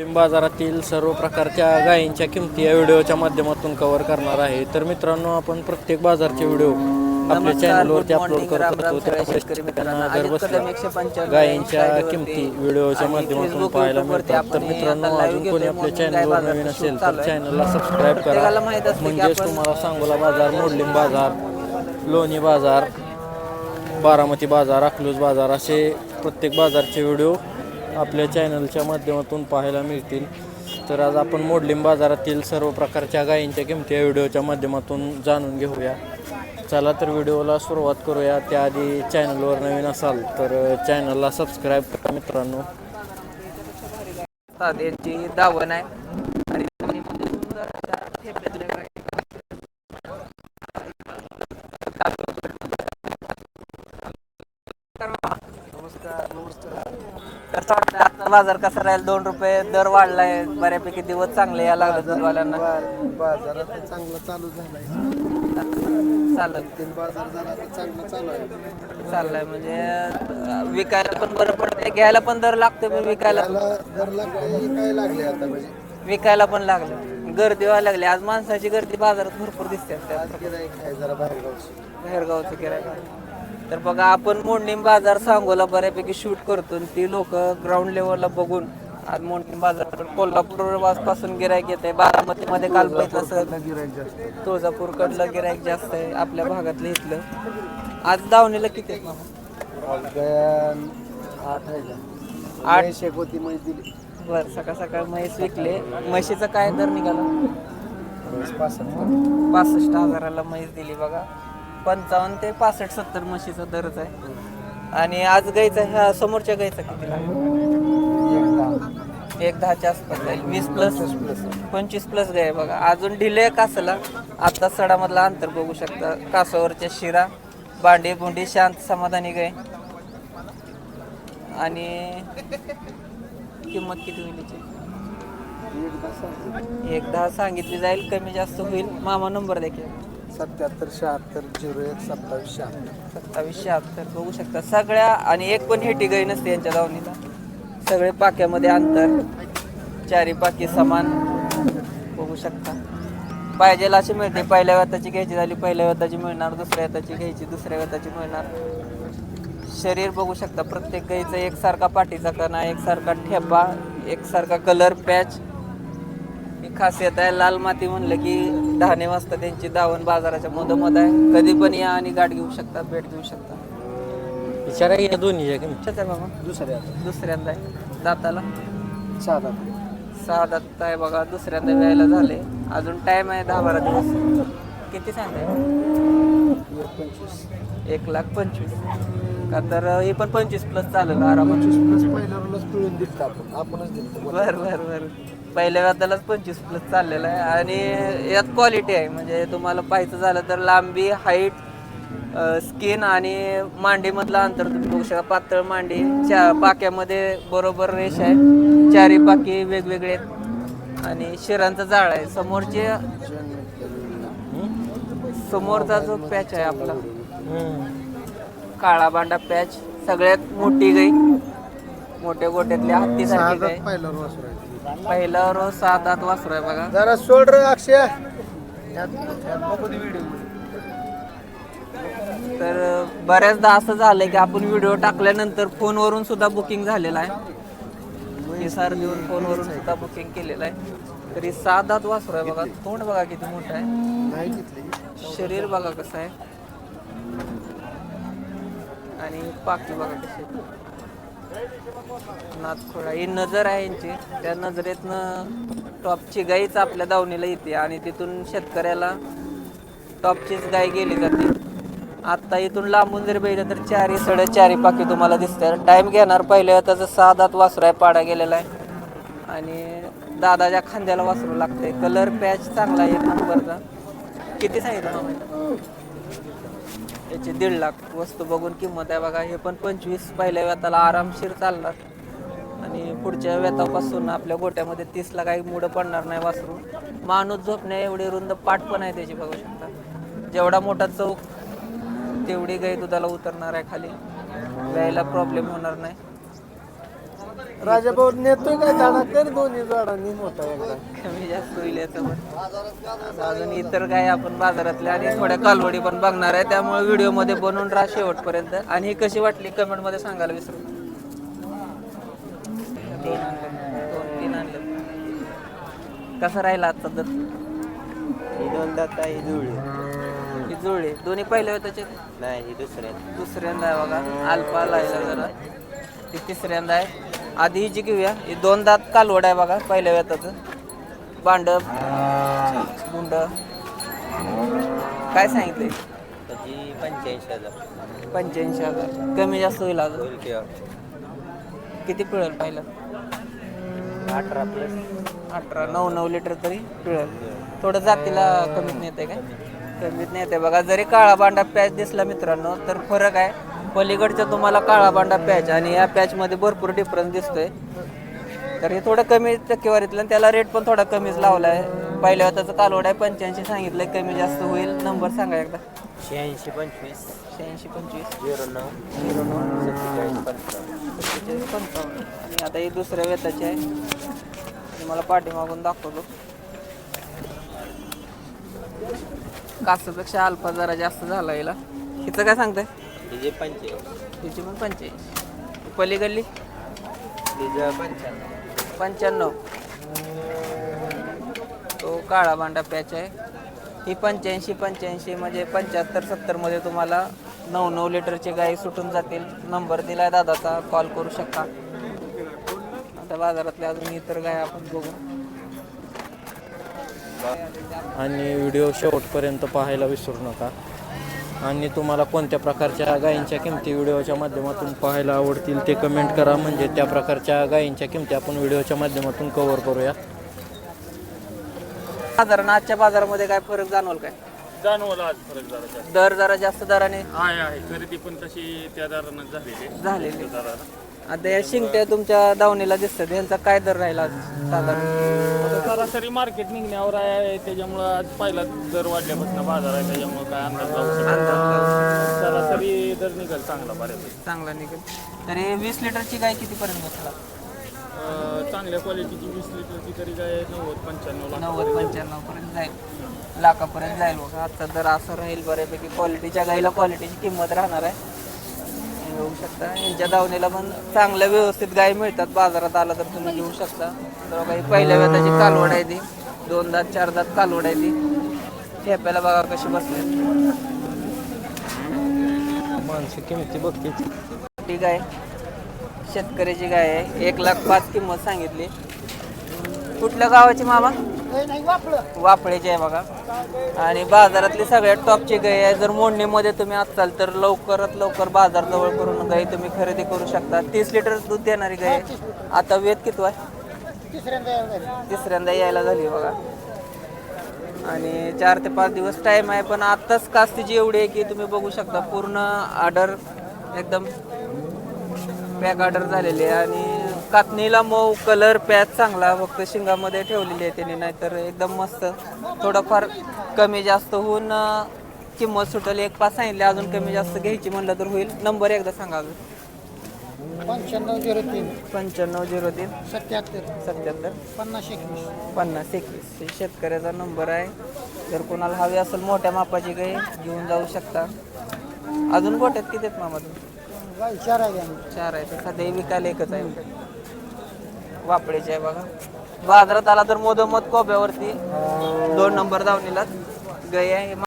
मुस्लिम बाजारातील सर्व प्रकारच्या गायींच्या किमती या व्हिडिओच्या माध्यमातून कव्हर करणार आहे. तर मित्रांनो आपण प्रत्येक बाजारचे व्हिडिओ आपल्या चॅनलवरती अपलोड करत असतो त्यामुळे त्यांना घर बसल्या गायींच्या किमती व्हिडिओच्या माध्यमातून पाहायला मिळतात. तर मित्रांनो अजून कोणी आपल्या चॅनलवर नवीन असेल तर चॅनलला सबस्क्राईब करा. म्हणजेच तुम्हाला सांगोला बाजार मोडलिंग बाजार लोणी बाजार बारामती बाजार अकलूज बाजार असे प्रत्येक बाजारचे व्हिडिओ आपल्या चॅनलच्या माध्यमातून पाहायला मिळतील. तर आज आपण मोडलिंग बाजारातील सर्व प्रकारच्या गायींच्या किमती या व्हिडिओच्या माध्यमातून जाणून घेऊया. चला तर व्हिडिओला सुरुवात करूया. त्याआधी चॅनलवर नवीन असाल तर चॅनलला सबस्क्राईब करा मित्रांनो. यांची दावण आहे आणि दावणीमध्ये सुंदर अशा ठेप्यातल्या गायी. कसं वाटतं आता बाजार कसा राहील? दोन रुपये दर वाढलाय बऱ्यापैकी दिवस चांगले या लागले दूधवाल्यांना. बाजारात चांगला चालू झालाय. चालत तीन बाजार झाला तर चांगलं चालू आहे. चाललंय म्हणजे विकायला पण बरं पडतंय घ्यायला पण दर लागतोय पण विकायला त्याला दर लागले काय लागले आता म्हणजे? विकायला पण लागलं. गर्दी व्हायला लागली. आज माणसाची गर्दी बाजारात भरपूर दिसते. त्या आज गिराईक आहे जरा बाहेर गावची बाहेरगावचं गिरायक तर बघा आपण मोडणीम बाजार सांगोला बऱ्यापैकी शूट करतो आणि ती लोक ग्राउंड लेवलला बघून आज मोडणीम बाजार कोल्हापूरपासून गिरायक येते बारामतीमध्ये काल गिराईक जास्त तुळजापूरकडलं गिरायक जास्त आहे आपल्या भागातलं इथलं. आज दावणीला किती आहेत मामा? आठ. आहे म्हैस दिली. बरं सकाळ सकाळ म्हैस विकले. म्हशीचं काय दर निघाला? पासष्ट. हजाराला म्हैस दिली बघा. पंचावन्न ते पासष्ट सत्तर म्हशीचा दरच आहे. आणि आज गाईचा ह्या समोरच्या गाईचा किती एक दहा. एक दहाच्या आसपास जाईल वीस प्लस पंचवीस प्लस गाय बघा. अजून डिले कासला आता सडामधला अंतर बघू शकता. कासावरच्या शिरा बांडी बुंडी शांत समाधानी गाय. आणि किंमत किती होईल. एक दहा सांगितली जाईल कमी जास्त होईल. मामा नंबर देखील सत्याहत्तर शहात्तर झिरो एक सत्तावीस शहात्तर. सत्तावीस शहात्तर बघू शकता. सगळ्या आणि एक पण हेटी गाई नसते यांच्या दावणीला. सगळे पाक्यामध्ये अंतर. चारी पाकी समान. बघू शकता. पाहिजेला अशी मिळते. पहिल्या व्यताची घ्यायची झाली पहिल्या व्यताची मिळणार. दुसऱ्या व्यताची घ्यायची दुसऱ्या व्यताची मिळणार. शरीर बघू शकता. प्रत्येक गाईचा एकसारखा पाठीचा कणा एकसारखा ठेपा एकसारखा कलर पॅच खासियत आहे. लाल माती म्हणलं की दहाने वाजता त्यांची दावण बाजाराच्या मधोमध आहे. कधी पण या आणि गाठ घेऊ शकता भेट घेऊ शकता. विचारा या कशाच आहे मामा. दुसऱ्या दुसऱ्यांदा आहे. दाताला? सहा दहा सहा दात आहे बघा. दुसऱ्यांदा व्यायला झाले. अजून टाइम आहे दहा बारा दिवस. किती सांगताय? एक पंचवीस एक लाख पंचवीस. का तर हे पण पंचवीस प्लस चालेल. आरामात. पंचवीस प्लस पहिल्या पिळून आपण आपणच दिलं बर बर बर. पहिल्या व्याजालाच पंचवीस प्लस चाललेलं आहे. आणि यात क्वालिटी आहे. म्हणजे तुम्हाला पाहायचं झालं तर लांबी हाईट स्किन आणि मांडीमधलं अंतर तुम्ही बघू शकता. पातळ मांडी चा पाक्यामध्ये बरोबर रेष आहे. चारी पाकी वेगवेगळे आहेत. आणि शिरांचा जाळ आहे. समोरचे समोरचा जो पॅच आहे आपला काळा बांडा पॅच सगळ्यात मोठी गाई. मोठ्या गोट्यातल्या हत्तीसारखी गाय पहिला रोज पहिला रोज सात आठ वासरू आहे बघा. जरा सोड रे अक्षय तर बऱ्याचदा असं झालंय की आपण व्हिडिओ टाकल्यानंतर फोनवरून सुद्धा बुकिंग झालेलं आहे. हिसार देऊन फोनवरून सुद्धा बुकिंग केलेलं आहे. तरी सात आठ वासरू आहे बघा. तोंड बघा किती मोठं आहे. शरीर बघा कसं आहे. आणि पाकी बघा कशी आहे. ही नजर आहे यांची. त्या नजरेतनं टॉपची गाईच आपल्या दावणीला येते आणि तिथून शेतकऱ्याला टॉपचीच गाय गेली जाते. आता इथून लांबून जरी बघितलं तर चारी सड चारी पाकी तुम्हाला दिसते टाईम घेणार पहिले त्याचं सहा दात वासरू आहे पाडा गेलेला आहे. आणि दादाच्या खांद्याला वासरू लागते कलर पॅच चांगला आहे नंबरचा. किती सांगितलं याची दीड लाख वस्तू बघून किंमत आहे बघा. हे पण पंचवीस पहिल्या व्यताला आरामशीर चालणार. आणि पुढच्या व्यतापासून आपल्या गोट्यामध्ये तीसला काही मुडं पडणार नाही वासरू. माणूस झोपण्या एवढी रुंद पाठ पण आहे त्याची बघू शकता. जेवढा मोठा चौक तेवढी गाई दुधाला उतरणार आहे खाली. व्यायला प्रॉब्लेम होणार नाही. राजा भाऊ नेतोय काय झाडा? कर दोन्ही झाडांनी मोठा एकदा. कमी जास्त होईल याचं पण. आता अजून इतर काय आपण बाजारातल्या आणि थोड्या कालवडी पण बघणार आहे. त्यामुळे व्हिडिओमध्ये बनवून राहा शेवटपर्यंत. आणि ही कशी वाटली कमेंटमध्ये सांगायला विसरू नका. तीन आणलं. दोन तीन आणलं. कसं राहिला दर? ही दोन दात आहे जुळली. ही जुळली. दोन्ही पहिले होते त्याचे नाही ही दुसऱ्या. दुसऱ्यांदा बघा. अल्पा लायला जरा. ती तिसऱ्यांदा आहे. आधी हिची घेऊया ही दोन दात कालवड आहे बघा पहिल्या वेताचं बांडप गुंड. काय सांगितलंय? त्याची पंच्याऐंशी हजार. पंच्याऐंशी हजार. कमी जास्त होईल अजून? किंवा किती पिळेल पहिलं? अठरा प्लस अठरा नऊ नऊ लिटर तरी पिळेल. थोडं जातीला कमीत नेते काय? कमीत नेते बघा जरी काळा बांडा पॅच दिसला मित्रांनो तर फरक आहे. पलीकडच्या तुम्हाला काळा बांडा पॅच आणि या पॅचमध्ये भरपूर डिफरन्स दिसतोय. तर हे थोडं कमी टक्केवारीतलं त्याला रेट पण थोडा कमीच लावला आहे पहिल्या त्याचं कालवड आहे पंच्याऐंशी सांगितलंय कमी जास्त होईल. नंबर सांगा एकदा. शहाऐंशी पंचवीस. शहाऐंशी पंचवीस. झिरो नऊ. झिरो नऊ. सत्तेचाळीस पंचावन्न. सत्तेचाळीस पंचावन्न आणि आता ही दुसऱ्या वेताची आहे. तुम्हाला पाठीमागून दाखवतो. कासपेक्षा अल्फा जरा जास्त झाला हिला. हिचं काय सांगताय? तिचे पंच्याऐंशी तिची पण पंच्याऐंशी पलीकडली तिचं पंच्याण्णव. पंच्याण्णव. तो काळा बांडा पॅच आहे. ही पंच्याऐंशी पंच्याऐंशी म्हणजे पंच्याहत्तर सत्तरमध्ये तुम्हाला नऊ नऊ लिटरची गाई सुटून जातील. नंबर दिलाय दादाचा. कॉल करू शकता. आता बाजारातले अजून इतर गाय आपण बघू. आणि व्हिडिओ शेवटपर्यंत पाहायला विसरू नका. आणि तुम्हाला कोणत्या प्रकारच्या गायींच्या किमती व्हिडिओच्या माध्यमातून पाहायला आवडतील ते कमेंट करा. म्हणजे त्या प्रकारच्या गायींच्या किमती आपण व्हिडिओच्या माध्यमातून कव्हर करूया. साधारण आजच्या बाजारामध्ये काय फरक जाणवल काय? जाणवला आज फरक जरा जास्त दर जरा जास्त दराने? आहे आहे. खरेदी पण तशी त्या दरानं झालेली आहे. झालेले दरानं. आता या शिंगट्या तुमच्या दावणीला दिसतात. यांचा काय दर राहिला आज साधारण? आता सरासरी मार्केट निघण्यावर आहे त्याच्यामुळं आज पहिला दर वाढल्यापासून बाजार आहे त्याच्यामुळं काय अंदाज लावू शकत नाही. सरासरी दर निघेल चांगला बऱ्यापैकी. चांगला निघेल. तर हे वीस लिटरची गाय कितीपर्यंत बसला अं, चांगल्या क्वालिटीची वीस लिटरची तरी काय नव्वद पंच्याण्णव लाख नव्वद पंच्याण्णव पर्यंत जाईल. लाखापर्यंत जाईल बघा. आजचा दर असं राहील बऱ्यापैकी. क्वालिटीच्या गाईला क्वालिटीची किंमत राहणार आहे. बघू शकता. यांच्या दावणीला पण चांगल्या व्यवस्थित गाय मिळतात. बाजारात आला तर तुम्ही घेऊ शकता. तर काही पहिल्या वेळाची कालवड आहे ती. दोन दात चार दात कालवड आहे ती. ठेप्याला बघा कशी बसली माणसं किमती बघतील. ती गाय शेतकऱ्याची गाय आहे. एक लाख पाच किंमत सांगितली. कुठल्या गावाची मामा? वाफळेची आहे बघा. आणि बाजारातली सगळ्यात टॉपची गाय आहे. जर मोडणीमध्ये तुम्ही असाल तर लवकरात लवकर बाजार जवळ करून गाई तुम्ही खरेदी करू शकता. तीस लिटर दूध देणारी गाय. आता वेद किती आहे? तिसऱ्यांदा यायला झाली बघा. आणि चार ते पाच दिवस टाइम आहे पण आत्ताच कास्तीची एवढी आहे की तुम्ही बघू शकता पूर्ण ऑर्डर एकदम पॅक ऑर्डर झालेली आहे. आणि कातणीला मऊ कलर पॅच चांगला फक्त शिंगामध्ये ठेवलेली आहे त्यांनी नाहीतर एकदम मस्त. थोडंफार कमी जास्त होऊन किंमत सुटेल. एक पाच सांगितले अजून कमी जास्त घ्यायची म्हणलं तर होईल. नंबर एकदा सांगा अजून. पंच्याण्णव झिरो तीन. पंच्याण्णव झिरो तीन. सत्याहत्तर. सत्याहत्तर. पन्नास एकवीस. पन्नास एकवीस. हे शेतकऱ्याचा नंबर आहे. जर कोणाला हवी असेल मोठ्या मापाची गाई घेऊन जाऊ शकता. अजून गोट्यात किती आहेत मामा तुम्ही? चार आहे चार आहे सध्या विकायला एकच आहे. वापडेचे आहे बघा. बाजारात आला तर मोदमत कोब्यावरती. दोन नंबर दावणीला गय आहे.